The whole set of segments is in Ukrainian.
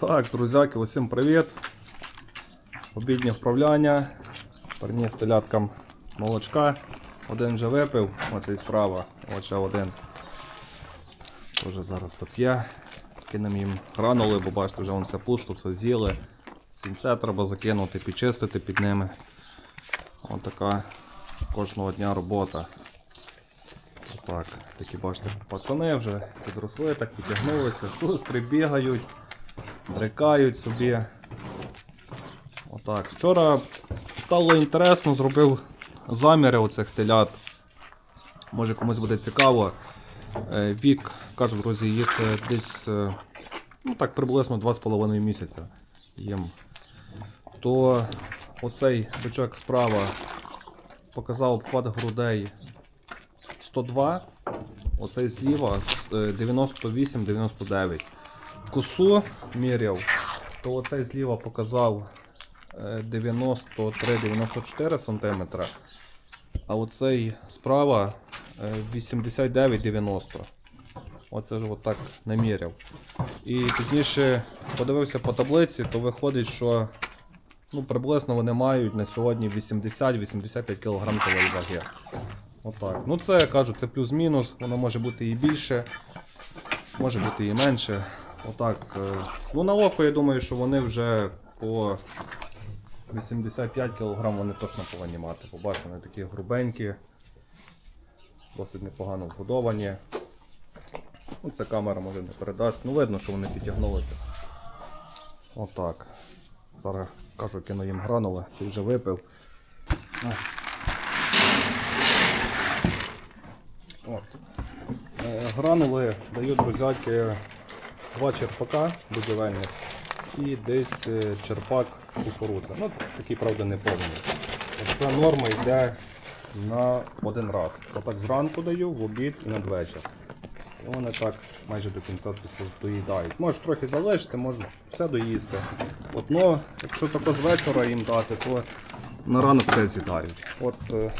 Так, друзяки, усім привіт. Обіднє вправляння. Приніс теляткам молочка. Один вже випив, оце і справа, ще один. Тоже зараз доп'є. Кинемо їм гранули, бо бачите, вже вон все пусто, все з'їли. Сінце треба закинути, підчистити під ними. Ось така кожного дня робота. Так, такі бачите, пацани вже підросли, так підтягнулися, шустрі бігають, дрикають собі. Отак. Вчора стало інтересно, зробив заміри оцих телят. Може комусь буде цікаво. Е, Вік, кажу, друзі, їх е, десь е, ну так приблизно 2,5 місяця їм. То оцей бичок справа показав обхват грудей 102, оцей зліва е, 98-99. Косу міряв, то оцей зліва показав е, 93-94 см, а оцей справа е, 89-90. Оце ж отак наміряв. І пізніше подивився по таблиці, то виходить, що ну, приблизно вони мають на сьогодні 80-85 кг цієї ваги. Отак. Ну це я кажу, це плюс-мінус, воно може бути і більше, може бути і менше. Отак. е, Ну на око я думаю, що вони вже по 85 кг вони точно повинні мати. Побачите, вони такі грубенькі, досить непогано вбудовані. Ну, це камера може не передасть. Ну видно, що вони підтягнулися. Отак. Зараз кажу, кину їм гранули, цей вже випив. От. Е, Гранули даю друзяки два черпака будівельних і десь е, черпак кукурудза. Ну, такий, правда, не повний. Ця норма йде на один раз. Отак зранку даю, в обід і надвечір. І вони так майже до кінця це все доїдають. Можеш трохи залишити, можуть все доїсти. От, ну, якщо тако з вечора їм дати, то на ранок все з'їдають. От Е,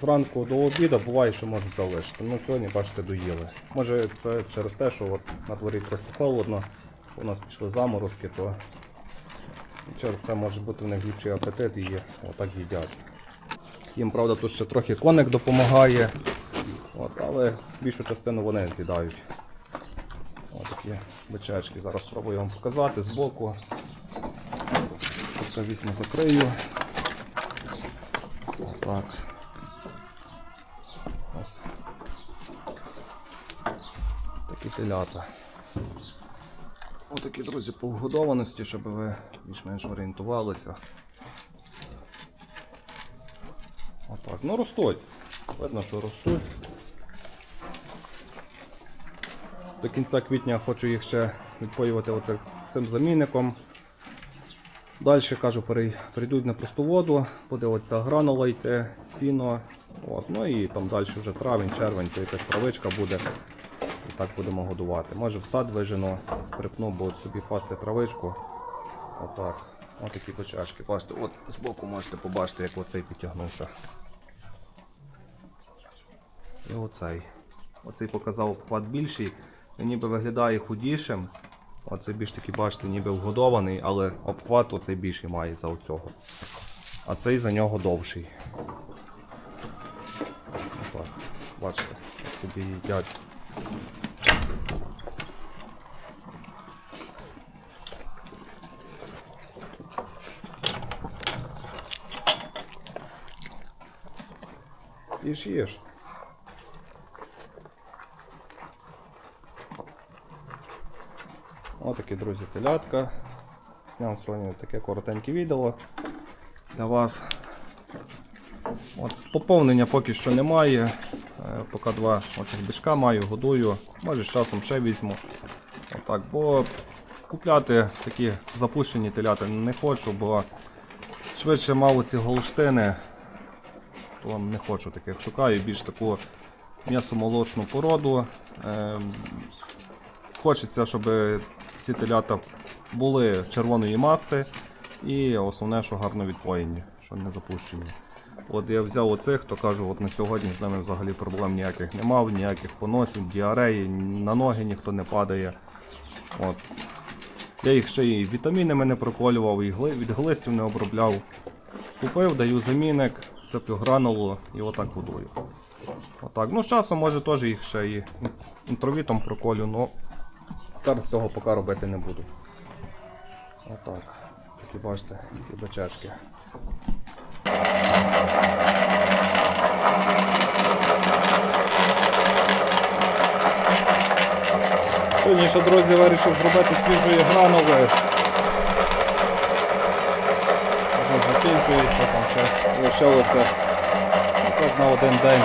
Зранку до обіду буває, що можуть залишити. Ну сьогодні, бачите, доїли. Може це через те, що от на дворі трохи холодно, у нас пішли заморозки, то через це може бути в них ліпший апетит і отак їдять. Їм, правда, тут ще трохи коник допомагає, от, але більшу частину вони з'їдають. Ось такі бичечки. Зараз спробую вам показати збоку. Тобто візьму закрию. Так. Ось. Такі телята. Отакі, друзі, по вгодованості, щоб ви більш-менш орієнтувалися. Отак. Ну ростуть. Видно, що ростуть. До кінця квітня хочу їх ще відпоювати цим замінником. Далі кажу, перей- перейдуть на просту воду, буде оця гранула йти, сіно. От, ну і там далі вже травень, червень, то якась травичка буде. І так будемо годувати. Може в сад вижену, припну, бо собі пасти травичку. Отак. Ось такі почашки. Бачите, от збоку можете побачити, як оцей підтягнувся. І оцей. Оцей показав обхват більший. Він ніби виглядає худішим. Оцей більш такий, бачите, ніби вгодований, але обхват оцей більший має за оцього. А цей за нього довший. Отак. Бачите, собі їдять. Їж, їж. Отакі, друзі, телятка. Зняв сьогодні таке коротеньке відео для вас. От, поповнення поки що немає. Е, Поки два оцих бичка маю, годую. Може з часом ще візьму. Отак, бо купляти такі запущені теляти не хочу, бо швидше мав ці голштини, то не хочу таких. Шукаю більш таку м'ясомолочну породу. Ем, Хочеться, щоб ці телята були червоної масти і основне, що гарно відпоєні, що не запущені. От я взяв оцих, то кажу, от на сьогодні з ними взагалі проблем ніяких не мав, ніяких поносів, діареї, на ноги ніхто не падає. От. Я їх ще і вітамінами не проколював, і від глистів не обробляв. Купив, даю замінник, сиплю гранулу і отак годую. Отак. Ну, з часом може теж їх ще і інтровітом проколю, але зараз цього поки робити не буду. Отак. Такі бачите, ці бачечки. Сьогодні ще, друзі, вирішив зробити свіжої гранули. Вже закінчується, там ще лишилося так на один день.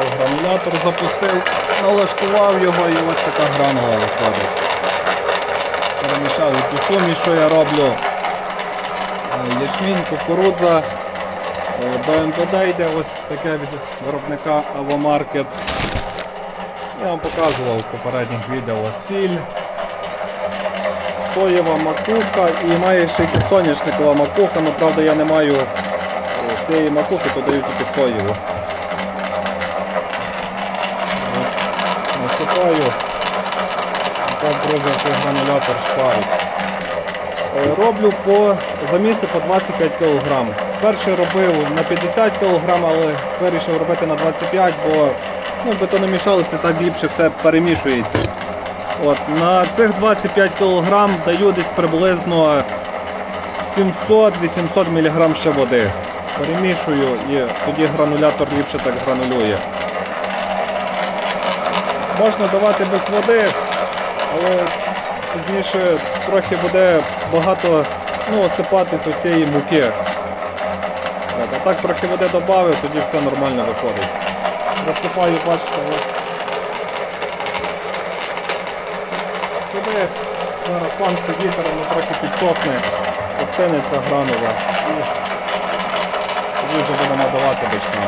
Ось Гранулятор запустив, налаштував його і ось така гранула виходить. Перемішав цю суміш, що я роблю. Е, Ячмінь, кукурудза, е, БМВД йде ось таке від виробника Авомаркет. Я вам показував в попередніх відео сіль, соєва макуха і має ще й соняшникова макуха, але правда я не маю е, цієї макухи, то даю тільки соєву. Насипаю. Так, друзі, цей гранулятор шпарить. Е, Роблю по заміси по 25 кг. Перший робив на 50 кг, але вирішив робити на 25, бо ну, бетономішалиці так ліпше все перемішується. От, на цих 25 кг даю десь приблизно 700-800 мг ще води. Перемішую і тоді гранулятор ліпше так гранулює. Можна давати без води, але пізніше трохи буде багато ну, осипатись цієї муки. От, а так трохи води додав, тоді все нормально виходить. Розсипаю, бачите, ось. Сюди зараз фанкція вітер, трохи підсохне, остинеться гранула. І тоді вже будемо давати бичкам.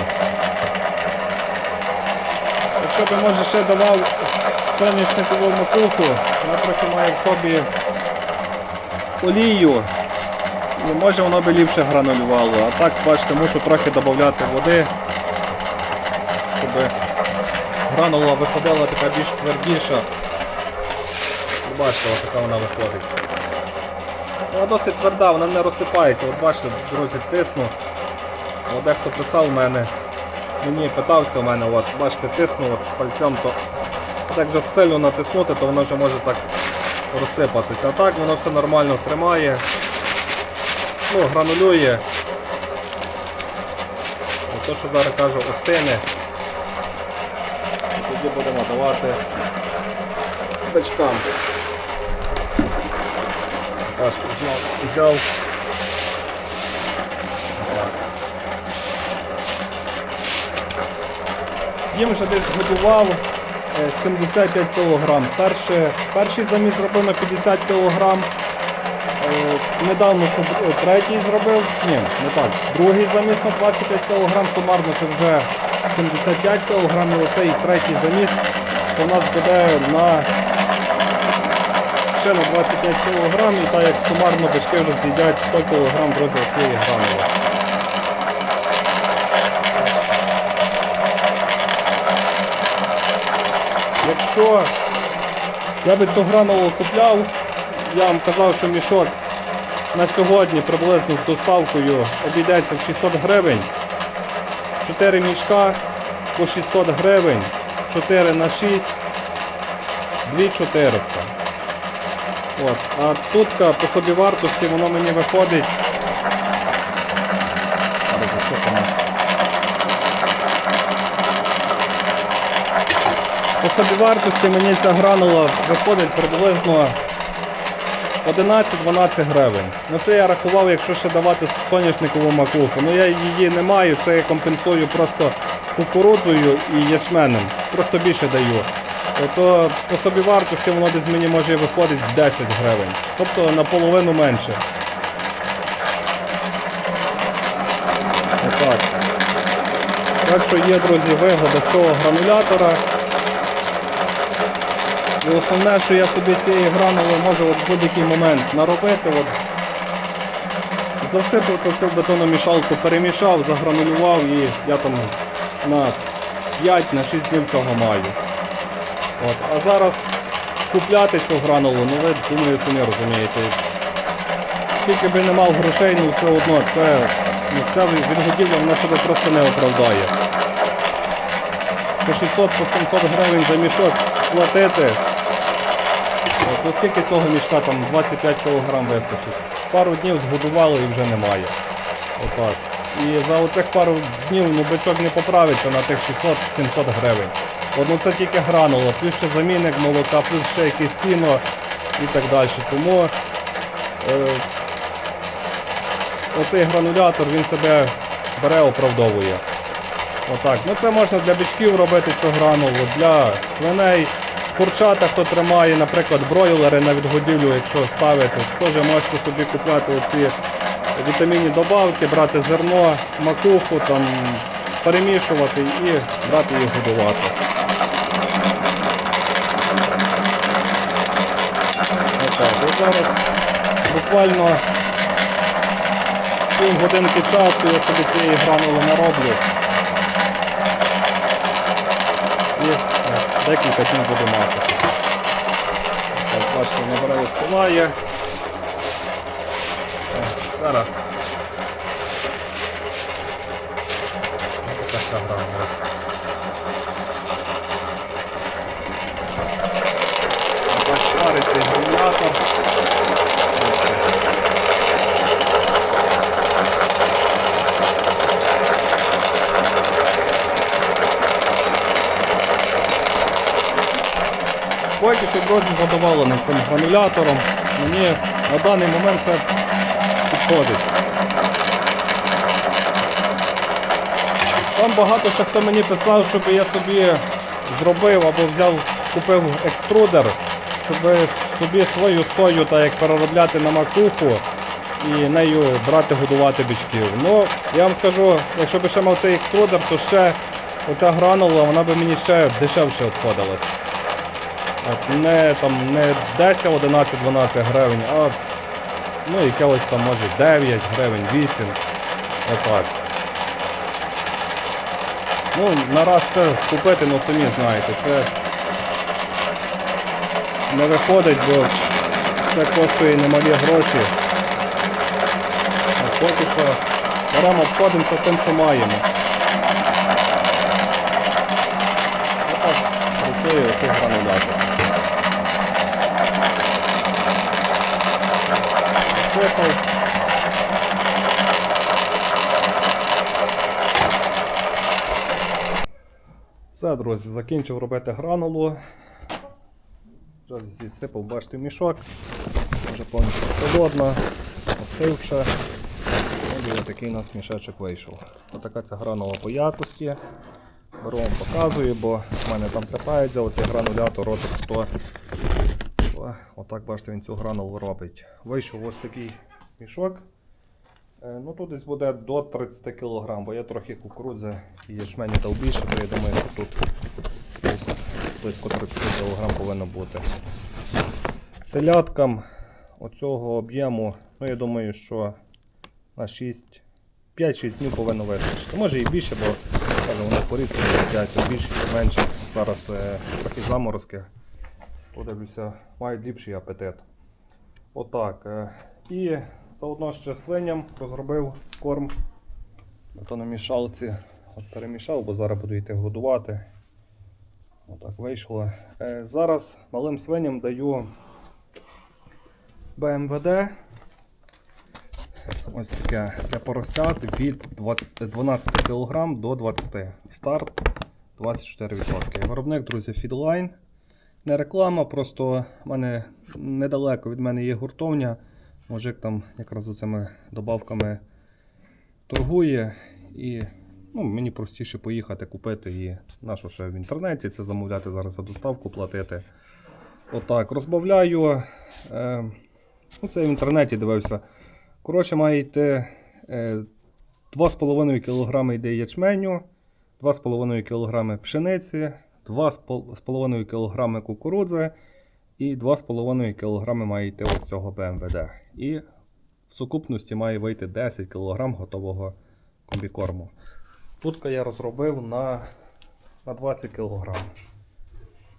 Якщо би може ще давав соняшникову макуху, вона трохи має в собі олію. І може воно би ліпше гранулювало. А так, бачите, мушу трохи додати води, щоб гранула виходила така більш твердіша. Бачите, ось така вона виходить. Вона досить тверда, вона не розсипається. От бачите, друзі, тисну. От дехто писав в мене, мені питався у мене, от, бачите, тисну от, пальцем, то так вже сильно натиснути, то воно вже може так розсипатися. А так воно все нормально тримає. Ну, гранулює. От То, що зараз кажу, остине. Тоді будемо давати бичкам. Аж взяв. Їм вже десь годував е, 75 кг. Перший, перший заміс зробив на 50 кг. Недавно е, третій зробив, ні, не так. Другий заміс на 25 кг, сумарно це вже 75 кг, оцей третій заміс у нас буде на ще 25 кг, і так як сумарно бички вже з'їдять 100 кг вроде цієї гранули. Якщо я би цю гранулу купляв, я вам казав, що мішок на сьогодні приблизно з доставкою обійдеться в 600 гривень. 4 мішка по 600 гривень, 4 на 6, 2400. От. А тут по собі вартості воно мені виходить. По собі вартості мені ця гранула виходить приблизно 11-12 гривень. Ну це я рахував, якщо ще давати соняшникову макуху. Ну я її не маю, це я компенсую просто кукурудзою і ячменем. Просто більше даю. То по собі вартості воно десь мені може виходить 10 гривень. Тобто наполовину менше. Отак. Так що є, друзі, вигода цього гранулятора. І основне, що я собі цієї гранули можу в будь-який момент наробити. От, засипав це все в бетономішалку, перемішав, загранулював і я там на 5 на 6 днів цього маю. От. А зараз купляти цю гранулу, ну ви думаю, самі розумієте. Скільки би не мав грошей, ну все одно це ну, ця відгодівля вона себе просто не оправдає. По 600 по 700 гривень за мішок платити. От, ну скільки цього мішка там 25 кг вистачить. Пару днів згодували і вже немає. Отак. І за оцих пару днів ну, бичок не поправиться на тих 600-700 гривень. От, ну, це тільки гранула, плюс ще замінник молока, плюс ще якесь сіно і так далі. Тому е, оцей гранулятор він себе бере, оправдовує. Отак. Ну це можна для бичків робити цю гранулу, для свиней. Курчата, хто тримає, наприклад, бройлери на відгодівлю, якщо ставити, теж можете собі купляти оці вітамінні добавки, брати зерно, макуху, там, перемішувати і брати їх годувати. Отак. От зараз буквально пів годинки часу я собі цієї гранули нароблю. І е, декілька днів буду мати. Так, бачите, набираю стилає. Зараз. Така ця гранула. Ось шариться генератор. Що друзі задоволений цим гранулятором. Мені на даний момент це підходить. Там багато ще хто мені писав, щоб я собі зробив або взяв, купив екструдер, щоб собі свою сою так як переробляти на макуху і нею брати годувати бичків. Ну, я вам скажу, якщо б ще мав цей екструдер, то ще оця гранула, вона би мені ще дешевше обходилась. Не, там, не 10, 11, 12 гривень, а ну, якогось там може 9 гривень, 8. Отак. Ну, на раз це купити, ну самі знаєте, це не виходить, бо це коштує немалі гроші. А поки що беремо обходимося тим, що маємо. Отак працює оцей гранулятор. работал. Все, друзі, закінчив робити гранулу. Зараз зісипав, бачите, мішок. Вже повністю холодно, остивше. Ось такий у нас мішечок вийшов. Отака ця гранула по якості. Беру вам показую, бо в мене там катається, оці грануляту ротик 100. Але отак, бачите, він цю гранул робить. Вийшов ось такий мішок. Е, ну Тут десь буде до 30 кг, бо я трохи кукурудзи і ячменю дав більше, то я думаю, що тут близько 30 кг повинно бути. Теляткам оцього об'єму, ну я думаю, що на 6. 5-6 днів повинно вистачити. Може і більше, бо скажу, вони порізки летять, більше чи менше. Зараз е, трохи заморозки. Подивлюся, мають ліпший апетит. Отак. е, І заодно ще свиням розробив корм. То на мішалці От перемішав, бо зараз буду йти годувати. Отак вийшло. Е, Зараз малим свиням даю БМВД. Ось таке для поросят від 20, 12 кг до 20 Старт 24%. Виробник, друзі, Feedline. Не реклама, просто в мене недалеко від мене є гуртовня. Мужик там якраз цими добавками торгує. І ну, мені простіше поїхати купити і на що ще в інтернеті це замовляти зараз за доставку платити. Отак, розбавляю. Е, ну, це в інтернеті дивився. Коротше, має е, 2,5 кг йде ячменю, 2,5 кг пшениці, 2,5 кг кукурудзи І 2,5 кг має йти ось цього БМВД. І в сукупності має вийти 10 кг готового комбікорму. Тут я розробив на, на 20 кг.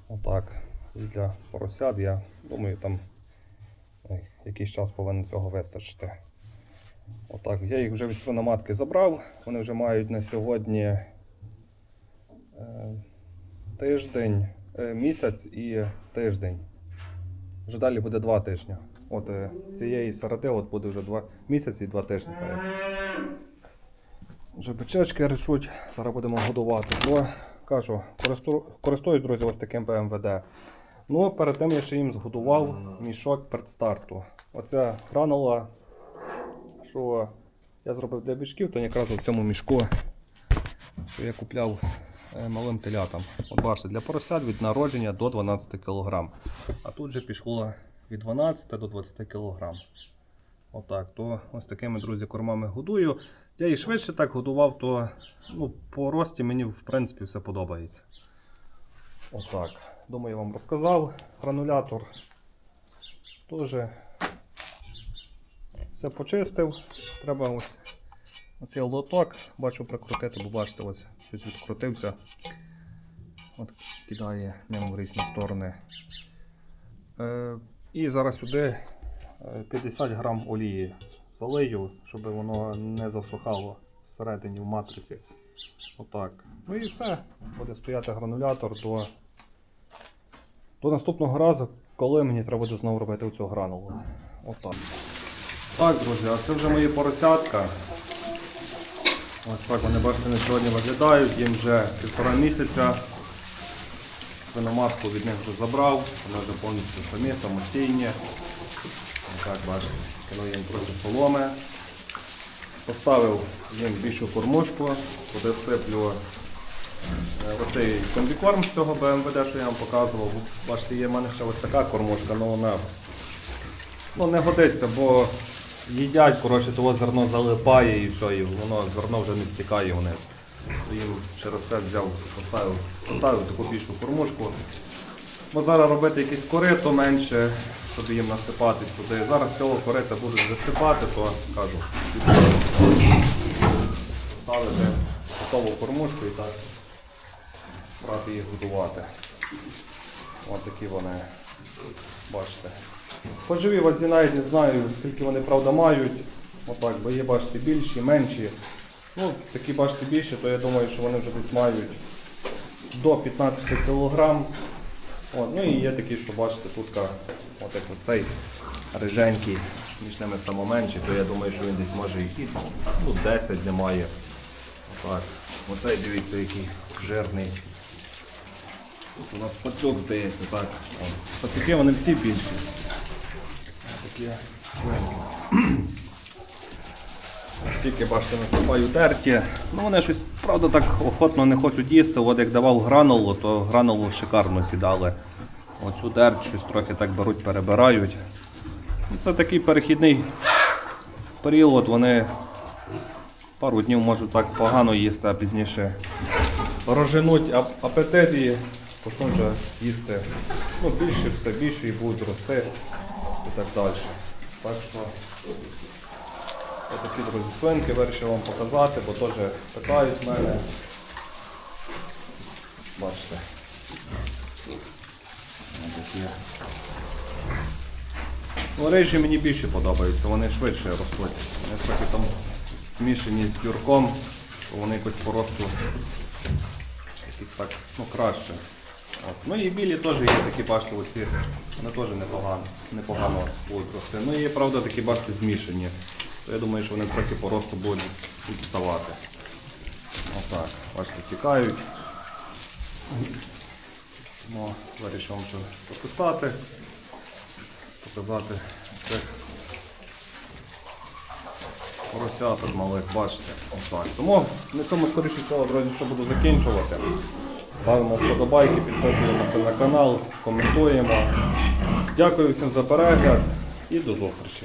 Отак. І для поросят я думаю, там якийсь час повинен цього вистачити. Отак. Я їх вже від свиноматки забрав. Вони вже мають на сьогодні е, тиждень, е, місяць і тиждень. Вже далі буде два тижні. От е, цієї середи от буде вже два місяці і два тижні. Вже бичечки речуть, зараз будемо годувати. Бо кажу, користу, друзі, ось таким БМВД. Ну, перед тим я ще їм згодував мішок предстарту. Оця гранула, що я зробив для бичків, то якраз у цьому мішку, що я купляв малим телятам. От бачите, для поросят від народження до 12 кг. А тут же пішло від 12 до 20 кг. Отак, то ось такими, друзі, кормами годую. Я і швидше так годував, то ну, по рості мені в принципі все подобається. Отак. Думаю, я вам розказав. Гранулятор теж все почистив. Треба ось оцей лоток, бачу прикрутити, бо бачите, ось щось відкрутився. От кидає ним в різні сторони. Е, і зараз сюди е, 50 грам олії залию, щоб воно не засухало всередині в матриці. Отак. Ну і все. Буде стояти гранулятор до, до наступного разу, коли мені треба буде знову робити цю гранулу. Отак. Так, друзі, а це вже мої поросятка. Ось так вони бачите, на сьогодні виглядають, їм вже півтора місяця. Свиноматку від них вже забрав, вони вже повністю самі, самостійні. Так, бачите, кинув їм трохи соломи. Поставив їм більшу кормушку, куди сиплю е, оцей комбікорм з цього БМВД, що я вам показував. Бачите, є в мене ще ось така кормушка, але вона ну, не годиться, бо їдять, коротше, того зерно залипає і все, і воно зерно вже не стікає вниз. То їм через це взяв, поставив, поставив таку більшу кормушку. Бо зараз робити якісь корито менше, щоб їм насипати туди. Зараз цього корита будуть засипати, то кажу, ставити готову кормушку і так брати їх годувати. Ось такі вони, бачите. Поживі вазі навіть не знаю, скільки вони правда мають. Отак, бо є, бачите, більші, менші. Ну, такі бачите більші, то я думаю, що вони вже десь мають до 15 кг. От, ну і є такі, що бачите, тут от як оцей риженький, між ними самоменший, то я думаю, що він десь може і ну, 10 немає. Отак. Оцей дивіться, який жирний. Тут у нас пацюк здається, так. Пацюки вони всі більші. Свинки. Скільки бачите, насипаю терті. Ну вони щось, правда, так охотно не хочуть їсти. От як давав гранулу, то гранулу шикарно сідали. Оцю терть щось трохи так беруть, перебирають. Ну, Це такий перехідний період, вони пару днів можуть так погано їсти, а пізніше розженуть ап- апетит і почнуть їсти ну, більше, все більше і будуть рости і так далі. Так що такі друзі свинки вирішив вам показати, бо теж питають мене. Бачите. Ну, рижі мені більше подобаються, вони швидше ростуть. Вони трохи там змішані з дюрком, вони якось по росту якісь так, ну, краще. От. Ну і білі теж є такі, бачите, оці, вони теж непогано, непогано рости. Ну і правда, такі, бачите, змішані. То я думаю, що вони трохи по росту будуть відставати. Отак, бачите, тікають. Ну, це пописати, показати цих поросяток малих, бачите. Отак. Тому на цьому скоріше всього, друзі, що буду закінчувати. Ставимо вподобайки, підписуємося на канал, коментуємо. Дякую всім за перегляд і до зустрічі.